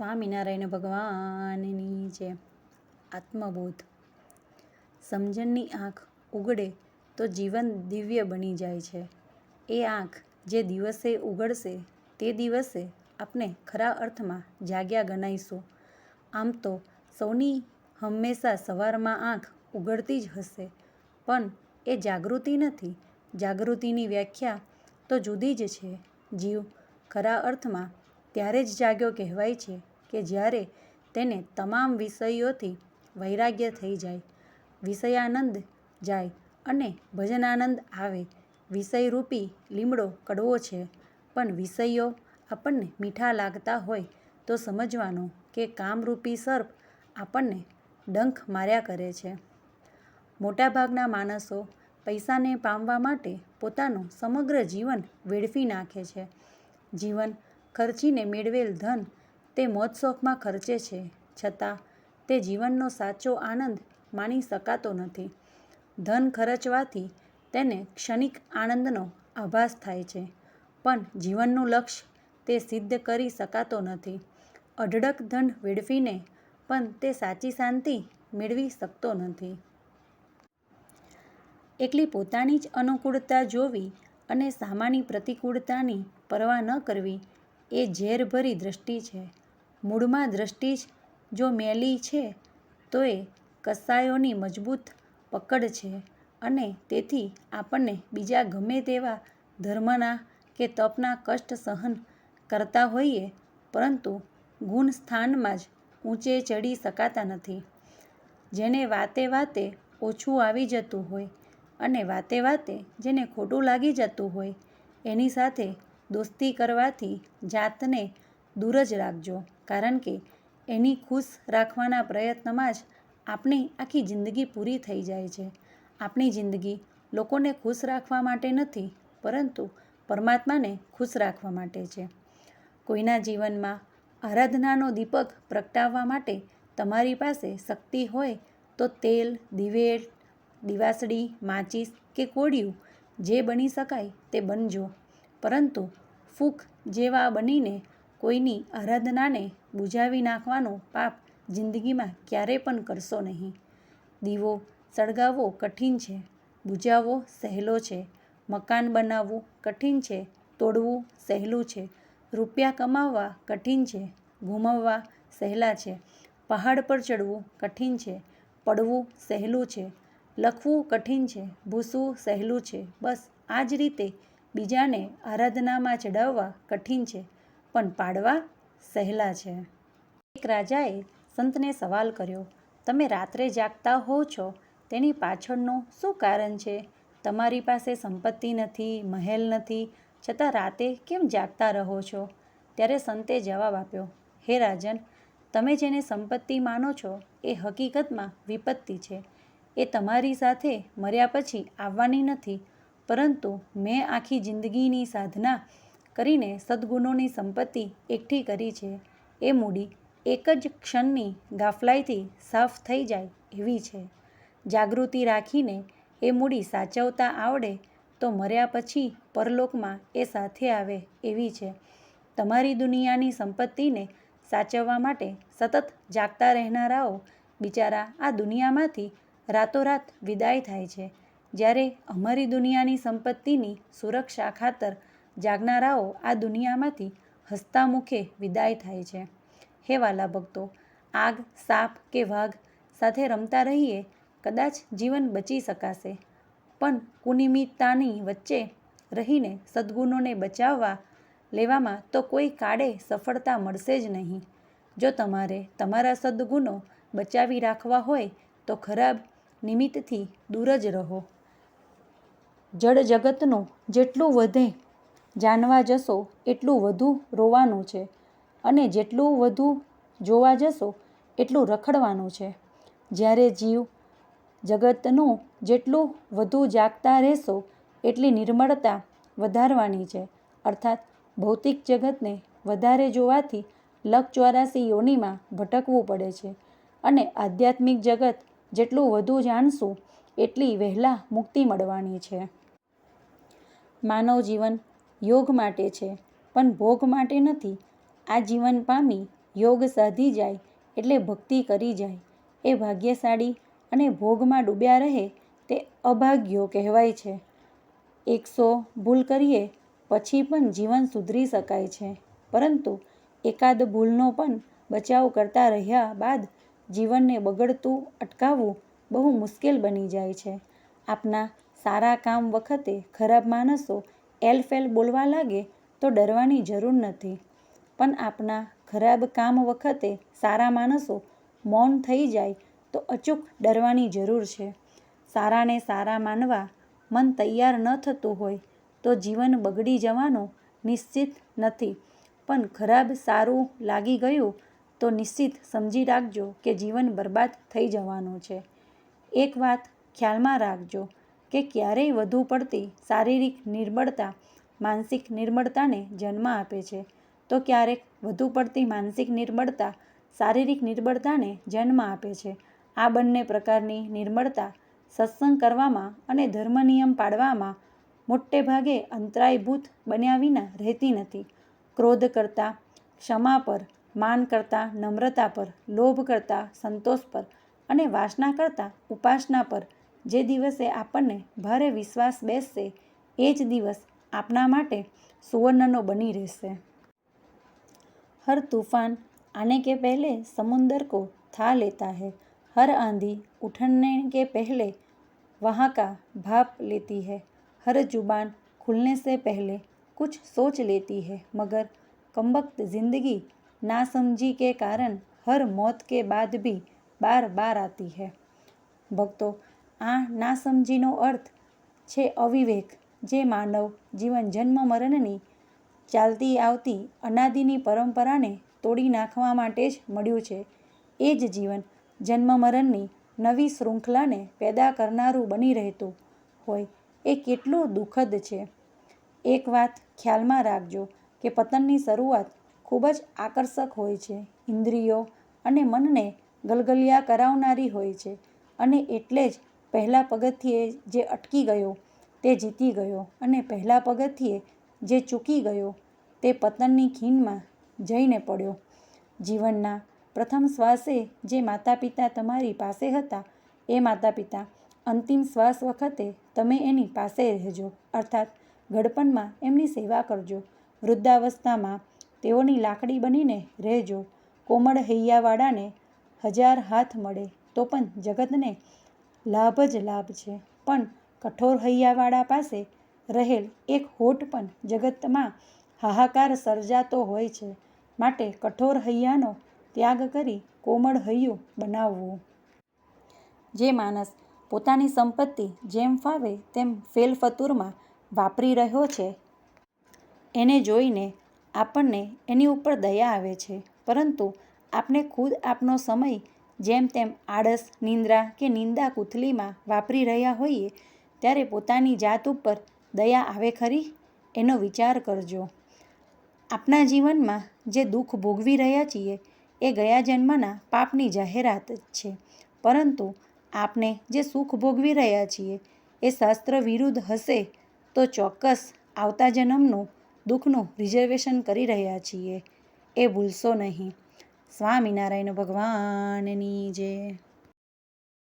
સ્વામિનારાયણ ભગવાનની જે આત્મબોધ, સમજણની આંખ ઉગડે તો જીવન દિવ્ય બની જાય છે. એ આંખ જે દિવસે ઉગડશે તે દિવસે આપણે ખરા અર્થમાં જાગ્યા ગણાઈશું. આમ તો સૌની હંમેશા સવારમાં આંખ ઉગડતી જ હશે. પણ એ જાગૃતિ નથી. જાગૃતિની વ્યાખ્યા તો જુદી જ છે. જીવ ખરા અર્થમાં ત્યારે જ જાગ્યો કહેવાય છે કે જ્યારે તેને તમામ વિષયોથી વૈરાગ્ય થઈ જાય, વિષયાનંદ જાય અને ભજનાનંદ આવે. વિષયરૂપી લીમડો કડવો છે, પણ વિષયો આપણને મીઠા લાગતા હોય તો સમજવાનું કે કામરૂપી સર્પ આપણને ડંખ માર્યા કરે છે. મોટાભાગના માણસો પૈસાને પામવા માટે પોતાનું સમગ્ર જીવન વેડફી નાખે છે. જીવન ખર્ચીને મેળવેલ ધન તે મોજશોખમાં ખર્ચે છે. છતાં, તે જીવનનો સાચો આનંદ માણી શકાતો નથી. ધન ખર્ચવાથી તેને ક્ષણિક આનંદનો આભાસ થાય છે. પણ જીવનનું લક્ષ્ય તે સિદ્ધ કરી શકાતો નથી. અઢળક ધન વેડફીને પણ તે સાચી શાંતિ મેળવી શકતો નથી. એકલી પોતાની જ અનુકૂળતા જોવી અને સામાની પ્રતિકૂળતાની પરવા ન કરવી એ ઝેરભરી દૃષ્ટિ છે. મૂળમાં દૃષ્ટિ જ જો મેલી છે, તો એ કસાયોની મજબૂત પકડ છે અને તેથી આપણને બીજા ગમે તેવા ધર્મના કે તપના કષ્ટ સહન કરતા હોઈએ, પરંતુ ગુણ સ્થાનમાં જ ઊંચે ચડી શકાતા નથી. જેને વાતે વાતે ઓછું આવી જતું હોય અને વાતે વાતે જેને ખોટું લાગી જતું હોય, એની સાથે દોસ્તી કરવાથી જાતને દૂર જ રાખજો. કારણ કે એની ખુશ રાખવાના પ્રયત્નમાં જ આપણી આખી જિંદગી પૂરી થઈ જાય છે. આપણી જિંદગી લોકોને ખુશ રાખવા માટે નથી, પરંતુ પરમાત્માને ખુશ રાખવા માટે છે. કોઈના જીવનમાં આરાધનાનો દીપક પ્રગટાવવા માટે તમારી પાસે શક્તિ હોય તો તેલ, દિવેટ, દિવાસળી, માચીસ કે કોડિયું જે બની શકાય તે બનજો. પરંતુ ફૂક જેવા બનીને કોઈની આરાધનાને બુજાવી નાખવાનો પાપ જિંદગીમાં ક્યારે પણ કરશો નહીં. દીવો સળગાવવો કઠિન છે, બુજાવવો સહેલો છે, મકાન બનાવવું કઠિન છે, તોડવું સહેલું છે, રૂપિયા કમાવવા કઠિન છે, ગુમાવવા સહેલા છે, પહાડ પર ચડવું કઠિન છે, પડવું સહેલું છે, લખવું કઠિન છે, ભૂસવું સહેલું છે, બસ આ જ રીતે બીજાને આરાધનામાં ચડાવવા કઠિન છે પણ પાડવા સહેલા છે. એક રાજાએ સંતને સવાલ કર્યો, તમે રાત્રે જાગતા હો છો? તેની પાછળનું શું કારણ છે? તમારી પાસે સંપત્તિ નથી, મહેલ નથી, છતાં રાતે કેમ જાગતા રહો છો? ત્યારે સંતે જવાબ આપ્યો, હે રાજન, તમે જેને સંપત્તિ માનો છો, એ હકીકતમાં વિપત્તિ છે. એ તમારી સાથે મર્યા પછી આવવાની નથી, પરંતુ મેં આખી જિંદગીની સાધના કરીને સદ્ગુણોની સંપત્તિ એકઠી કરી છે, એ મૂડી એક જ ક્ષણની ગાફલાઈથી સાફ થઈ જાય એવી છે. જાગૃતિ રાખીને એ મૂડી સાચવતા આવડે તો મર્યા પછી પરલોકમાં એ સાથે આવે એવી છે. તમારી દુનિયાની સંપત્તિને સાચવવા માટે સતત જાગતા રહેનારાઓ બિચારા આ દુનિયામાંથી રાતોરાત વિદાય થાય છે. જ્યારે અમારી દુનિયાની સંપત્તિની સુરક્ષા ખાતર જાગનારાઓ આ દુનિયામાંથી હસતા મુખે વિદાય થાય છે. હે વાલા ભક્તો, આગ, સાપ કે વાઘ સાથે રમતા રહીએ કદાચ જીવન બચી શકાશે. પણ કુનિમિત્તાની વચ્ચે રહીને સદ્ગુણોને બચાવવા લેવામાં તો કોઈ કાળે સફળતા મળશે જ નહીં. જો તમારે તમારા સદ્ગુણો બચાવી રાખવા હોય તો ખરાબ નિમિત્તથી દૂર જ રહો. જળ જગતનું જેટલું વધે જાણવા જશો એટલું વધુ રોવાનું છે અને જેટલું વધુ જોવા જશો એટલું રખડવાનું છે. જ્યારે જીવ જગતનું જેટલું વધુ જાગતા રહેશો એટલી નિર્મળતા વધારવાની છે. અર્થાત ભૌતિક જગતને વધારે જોવાથી લક ચોરાસી યોનિમાં ભટકવું પડે છે અને આધ્યાત્મિક જગત જેટલું વધુ જાણશું એટલી વહેલા મુક્તિ મળવાની છે. માનવ જીવન યોગ માટે છે. પણ ભોગ માટે નથી. આ જીવન પામી યોગ સાધી જાય એટલે ભક્તિ કરી જાય. એ ભાગ્યશાળી અને ભોગમાં ડૂબ્યા રહે તે અભાગ્યો કહેવાય છે. એકસો ભૂલ કરીએ પછી પણ જીવન સુધરી શકાય છે. પરંતુ એકાદ ભૂલનો પણ બચાવ કરતા રહ્યા બાદ જીવનને બગડતું અટકાવવું બહુ મુશ્કેલ બની જાય છે. આપના સારા કામ વખતે ખરાબ માણસો એલફેલ બોલવા લાગે તો ડરવાની જરૂર નથી. પણ આપના ખરાબ કામ વખતે સારા માણસો મૌન થઈ જાય તો અચૂક ડરવાની જરૂર છે. સારાને સારા માનવા મન તૈયાર ન થતું હોય તો જીવન બગડી જવાનું નિશ્ચિત નથી. પણ ખરાબ સારું લાગી ગયું તો નિશ્ચિત સમજી રાખજો કે જીવન બરબાદ થઈ જવાનું છે. એક વાત ખ્યાલમાં રાખજો. કે ક્યારેય વધુ પડતી શારીરિક નિર્બળતા, માનસિક નિર્બળતાને જન્મ આપે છે. તો ક્યારેક વધુ પડતી માનસિક નિર્બળતા શારીરિક નિર્બળતાને જન્મ આપે છે. આ બંને પ્રકારની નિર્બળતા સત્સંગ કરવામાં અને ધર્મ નિયમ પાળવામાં મોટે ભાગે અંતરાયભૂત બન્યા વિના રહેતી નથી. ક્રોધ કરતાં, ક્ષમા પર, માન કરતાં, નમ્રતા પર, લોભ કરતાં, સંતોષ પર અને વાસના કરતાં, ઉપાસના પર જે દિવસે આપણને ભારે વિશ્વાસ બેસશે એ જ દિવસ આપના માટે સુવર્ણનો બની રહેશે हर तूफान आने के पहले समुंदर को था लेता है हर आंधी उठने के पहले वहाँ का भाप लेती है हर जुबान खुलने से पहले कुछ सोच लेती है मगर कमबख्त जिंदगी नासमझी के कारण हर मौत के बाद भी બાર બાર આતી હૈ ભક્તો આ નાસમજીનો અર્થ છે અવિવેક, જે માનવ જીવન જન્મ મરણની ચાલતી આવતી અનાદિની પરંપરાને તોડી નાખવા માટે જ મળ્યું છે. એ જ જીવન જન્મ મરણની નવી શૃંખલાને પેદા કરનારું બની રહેતું હોય એ કેટલું દુઃખદ છે. એક વાત ખ્યાલમાં રાખજો કે પતનની શરૂઆત ખૂબ જ આકર્ષક હોય છે. ઇન્દ્રિયો અને મનને ગલગલિયા કરાવનારી હોય છે અને એટલે જ પહેલા પગથિયે જે અટકી ગયો, તે જીતી ગયો અને પહેલાં પગથિયે જે ચૂકી ગયો, તે પતનની ખીણમાં જઈને પડ્યો. જીવનના પ્રથમ શ્વાસે જે માતા પિતા તમારી પાસે હતા, એ માતા પિતા અંતિમ શ્વાસ વખતે તમે એની પાસે રહેજો. અર્થાત ઘડપણમાં એમની સેવા કરજો. વૃદ્ધાવસ્થામાં તેઓની લાકડી બનીને રહેજો. કોમળ હૈયાવાળાને હજાર હાથ મળે તો પણ જગતને લાભ જ લાભ છે. પણ કઠોર હૈયાવાળા પાસે રહેલ એક હોઠ પણ જગતમાં હાહાકાર સર્જાતો હોય છે. માટે કઠોર હૈયાનો ત્યાગ કરી કોમળ હૈયું બનાવવું. જે માણસ પોતાની સંપત્તિ જેમ ફાવે તેમ ફેલફતુરમાં વાપરી રહ્યો છે. એને જોઈને આપણને એની ઉપર દયા આવે છે. પરંતુ આપણે ખુદ આપનો સમય જેમ તેમ આળસ, નિંદ્રા કે નિંદા કુથલીમાં વાપરી રહ્યા હોઈએ, ત્યારે પોતાની જાત ઉપર દયા આવે ખરી? એનો વિચાર કરજો. આપણા જીવનમાં જે દુઃખ ભોગવી રહ્યા છીએ, એ ગયા જન્મના પાપની જાહેરાત જ છે. પરંતુ આપણે જે સુખ ભોગવી રહ્યા છીએ, એ શાસ્ત્ર વિરુદ્ધ હશે તો ચોક્કસ આવતા જન્મનું દુઃખનું રિઝર્વેશન કરી રહ્યા છીએ. એ ભૂલશો નહીં. સ્વામિનારાયણ ભગવાનની જય